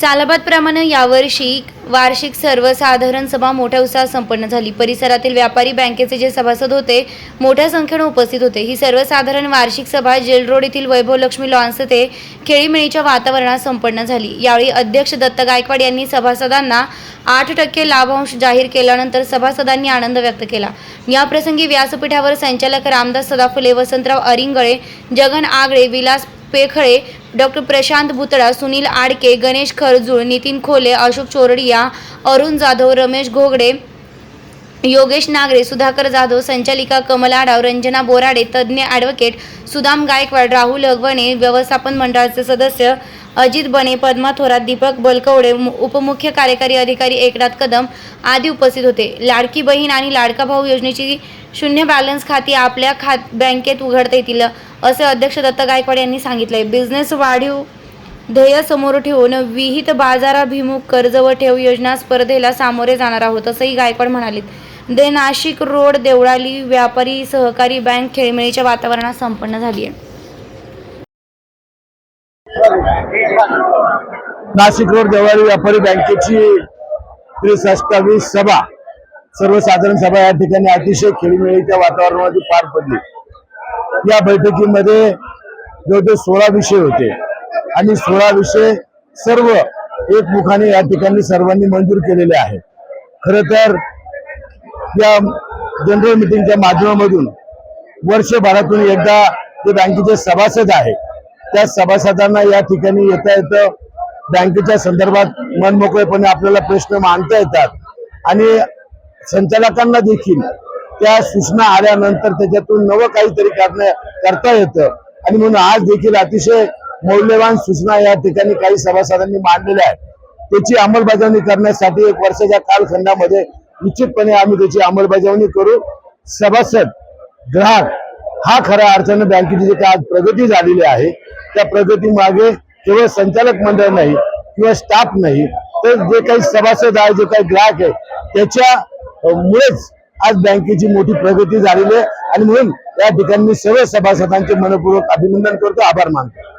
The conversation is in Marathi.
सालाबादप्रमाणे यावर्षी वार्षिक सर्वसाधारण सभा मोठ्या उत्साहात संपन्न झाली. परिसरातील व्यापारी बँकेचे जे सभासद होते मोठ्या संख्येने उपस्थित होते. ही सर्वसाधारण वार्षिक सभा जेल रोड येथील वैभव लक्ष्मी लॉन्स येथे खेळीमेळीच्या वातावरणात संपन्न झाली. यावेळी अध्यक्ष दत्त गायकवाड यांनी सभासदांना आठ टक्के लाभांश जाहीर केल्यानंतर सभासदांनी आनंद व्यक्त केला. याप्रसंगी व्यासपीठावर संचालक रामदास सदाफुले वसंतराव अरिंगळे जगन आगळे विलास पेखळे डॉक्टर प्रशांत भुतळा सुनील आडके गणेश खरजूळ नितीन खोले अशोक चोरडिया अरुण जाधव रमेश घोगडे योगेश नागरे सुधाकर जाधव संचालिका कमला आढाव रंजना बोराडे तज्ज्ञ ॲडव्होकेट सुदाम गायकवाड राहुल अगवणे व्यवस्थापन मंडळाचे सदस्य अजित बने पद्मा थोरात दीपक बलकवडे मु- उपमुख्य कार्यकारी अधिकारी एकनाथ कदम आदी उपस्थित होते. लाडकी बहीण आणि लाडका भाऊ योजनेची शून्य बॅलन्स खाती आपल्या खात बँकेत उघडता येतील असे अध्यक्ष दत्त गायकवाड यांनी सांगितले बिझनेस वाढीव ध्येय समोर ठेवून विहित बाजाराभिमुख कर्ज व ठेव योजना स्पर्धेला सामोरे जाणार आहोत असंही गायकवाड म्हणाले दे नाशिक रोड देवळाली व्यापारी सहकारी बँक खेळमेळीच्या वातावरणात संपन्न झाली आहे. नाशिक रोड देवळाली व्यापारी बँकेची त्रेसष्टावी सभा. सर्वसाधारण सभा या ठिकाणी अतिशय खेळीमेळीच्या वातावरणामध्ये पार पडली. या बैठकीमध्ये जवळजवळ सोळा विषय होते आणि सोळा विषय सर्व एकमुखाने या ठिकाणी सर्वांनी मंजूर केलेले आहेत. खर तर या जनरल मिटिंगच्या माध्यमामधून वर्षभरातून एकदा जे बँकेचे सभासद आहे त्या सभासदांना या ठिकाणी येता येतं बँकेच्या संदर्भात मनमोकळेपणे आपल्याला प्रश्न मांडता येतात. आणि संचालकांना देखील त्या सूचना आल्यानंतर त्याच्यातून नवं काहीतरी करणं करता येतं. आणि म्हणून आज देखील अतिशय मौल्यवान सूचना या ठिकाणी काही सभासदांनी मांडलेल्या आहेत. त्याची अंमलबजावणी करण्यासाठी एक वर्षाच्या कालखंडामध्ये निश्चितपणे आम्ही त्याची अंमलबजावणी करू. सभासद ग्राहक हा खऱ्या अर्थानं बँकेची जी काय आज प्रगती झालेली आहे त्या प्रगती मागे केवळ संचालक मंडळ नाही किंवा स्टाफ नाही तर जे काही सभासद आहे जे काही ग्राहक आहे त्याच्या मुळेच आज बँकेची मोठी प्रगती झालेली आहे. आणि म्हणून या ठिकाणी मी सर्व सभासदांचे मनपूर्वक अभिनंदन करतो. आभार मानतो.